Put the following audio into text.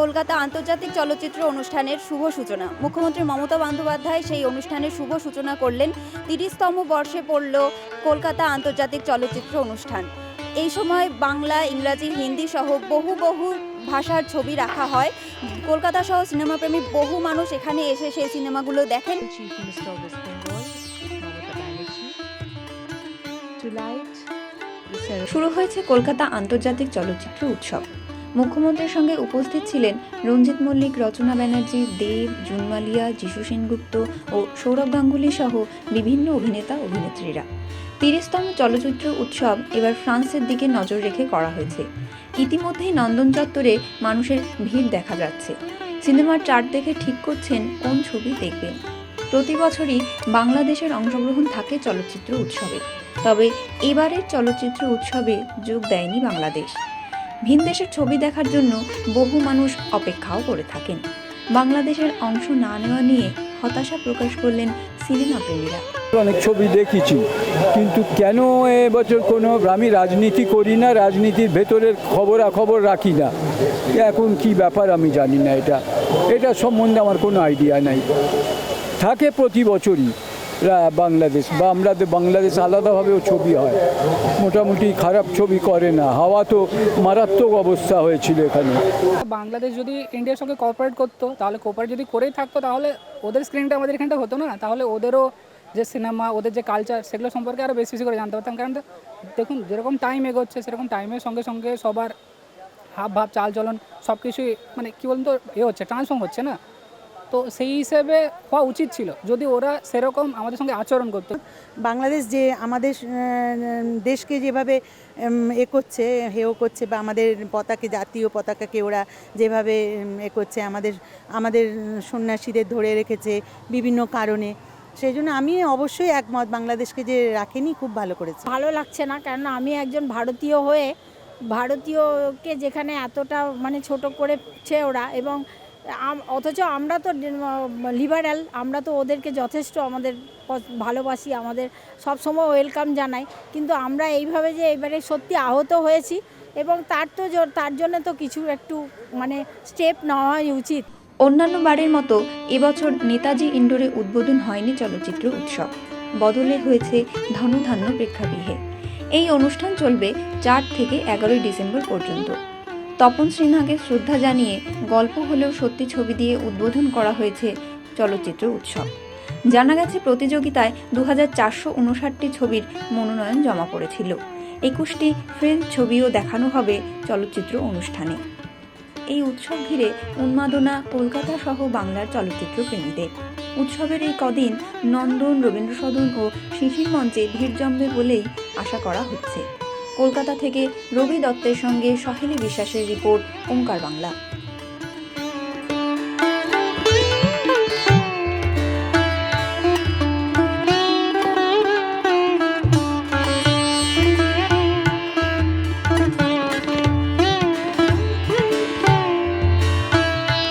কলকাতা আন্তর্জাতিক চলচ্চিত্র অনুষ্ঠানের শুভ সূচনা। মুখ্যমন্ত্রী মমতা বন্দ্যোপাধ্যায় সেই অনুষ্ঠানের শুভ সূচনা করলেন। তিরিশতম বর্ষে পড়ল কলকাতা আন্তর্জাতিক চলচ্চিত্র অনুষ্ঠান। এই সময় বাংলা ইংরাজি হিন্দি সহ বহু বহু ভাষার ছবি রাখা হয়। কলকাতা সহ সিনেমাপ্রেমী বহু মানুষ এখানে এসে সেই সিনেমাগুলো দেখেন. শুরু হয়েছে কলকাতা আন্তর্জাতিক চলচ্চিত্র উৎসব। মুখ্যমন্ত্রীর সঙ্গে উপস্থিত ছিলেন রঞ্জিত মল্লিক, রচনা ব্যানার্জি, দেব, জুনমালিয়া, যিশু সেনগুপ্ত ও সৌরভ গাঙ্গুলি সহ বিভিন্ন অভিনেতা, অভিনেত্রীরা। তিরিশতম চলচ্চিত্র উৎসব এবার ফ্রান্সের দিকে নজর রেখে করা হয়েছে। ইতিমধ্যেই নন্দন চত্বরে মানুষের ভিড় দেখা যাচ্ছে। সিনেমার চার্ট দেখে ঠিক করছেন কোন ছবি দেখবেন। প্রতি বছরই বাংলাদেশের অংশগ্রহণ থাকে চলচ্চিত্র উৎসবে। তবে এবারের চলচ্চিত্র উৎসবে যোগ দেয়নি বাংলাদেশ। ভিনদেশের ছবি দেখার জন্য বহু মানুষ অপেক্ষাও করে থাকেন। বাংলাদেশের অংশ না নেওয়া নিয়ে হতাশা প্রকাশ করলেন সিনেমা প্রেমীরা। অনেক ছবি দেখেছি, কিন্তু কেন এবছর কোনো আমি রাজনীতি করি না, রাজনীতির ভেতরের খবরাখবর রাখি না? এখন কি ব্যাপার আমি জানি না এটা। এটা সম্বন্ধে আমার কোনো আইডিয়া নাই। থাকে প্রতি বছরই। বাংলাদেশ। বা আমাদের বাংলাদেশ আলাদাভাবেও ছবি হয়। মোটামুটি খারাপ ছবি করে না। হাওয়া তো মারাত্মক অবস্থা হয়েছিল এখানে। বাংলাদেশ যদি ইন্ডিয়ার সঙ্গে কোঅপারেট করতো, তাহলে কোঅপারেট যদি করেই থাকতো, তাহলে ওদের স্ক্রিনটা আমাদের এখানটা হতো না। তাহলে ওদেরও যে সিনেমা ওদের যে কালচার সেগুলো সম্পর্কে আরও বেশি বেশি করে জানতে পারতাম। কারণ দেখুন, যেরকম টাইম এগোচ্ছে, সেরকম টাইমের সঙ্গে সঙ্গে সবার হাব ভাব চাল চলন সব কিছুই মানে কী বলুন তো এ হচ্ছে ট্রান্সফর্ম হচ্ছে না। তো সেই হিসেবে হওয়া উচিত ছিল। যদি ওরা সেরকম আমাদের সঙ্গে আচরণ করতো। বাংলাদেশ যে আমাদের দেশকে যেভাবে এ করছে হেও করছে বা আমাদের পতাকে জাতীয় পতাকাকে ওরা যেভাবে এ করছে আমাদের আমাদের সন্ন্যাসীদের ধরে রেখেছে বিভিন্ন কারণে সেই জন্য আমি অবশ্যই একমত বাংলাদেশকে যে রাখেনি খুব ভালো করেছে। ভালো লাগছে না কারণ আমি একজন ভারতীয় হয়ে ভারতীয়কে যেখানে এতটা মানে ছোট করেছে ওরা এবং অথচ আমরা তো লিবারাল আমরা তো ওদেরকে যথেষ্ট আমাদের ভালোবাসি, আমাদের সব সময় ওয়েলকাম জানাই। কিন্তু আমরা এইভাবে যে এবারে সত্যি আহত হয়েছি এবং তার তো তার জন্য তো কিছু একটু মানে স্টেপ নেওয়াই উচিত। অন্যান্য বারের মতো এবছর নেতাজি ইন্ডোরে উদ্বোধন হয়নি চলচ্চিত্র উৎসব। বদলে হয়েছে ধনধান্য প্রেক্ষাগৃহে। এই অনুষ্ঠান চলবে চার থেকে এগারোই ডিসেম্বর পর্যন্ত। তপন সিনহাকে শ্রদ্ধা জানিয়ে গল্প হলেও সত্যি ছবি দিয়ে উদ্বোধন করা হয়েছে চলচ্চিত্র উৎসব। জানা গেছে প্রতিযোগিতায় দু হাজার ছবির মনোনয়ন জমা পড়েছিল। একুশটি ফিল্ম ছবিও দেখানো হবে চলচ্চিত্র অনুষ্ঠানে। এই উৎসব ঘিরে উন্মাদনা কলকাতা সহ বাংলার চলচ্চিত্র প্রেমীদের উৎসবের এই কদিন নন্দন রবীন্দ্র সদন ও শিশির মঞ্চে ভিড় জমবে বলেই আশা করা হচ্ছে। কলকাতা থেকে রবি দত্তের সঙ্গে সহেলি বিশ্বাসের রিপোর্ট ওঙ্কার বাংলা।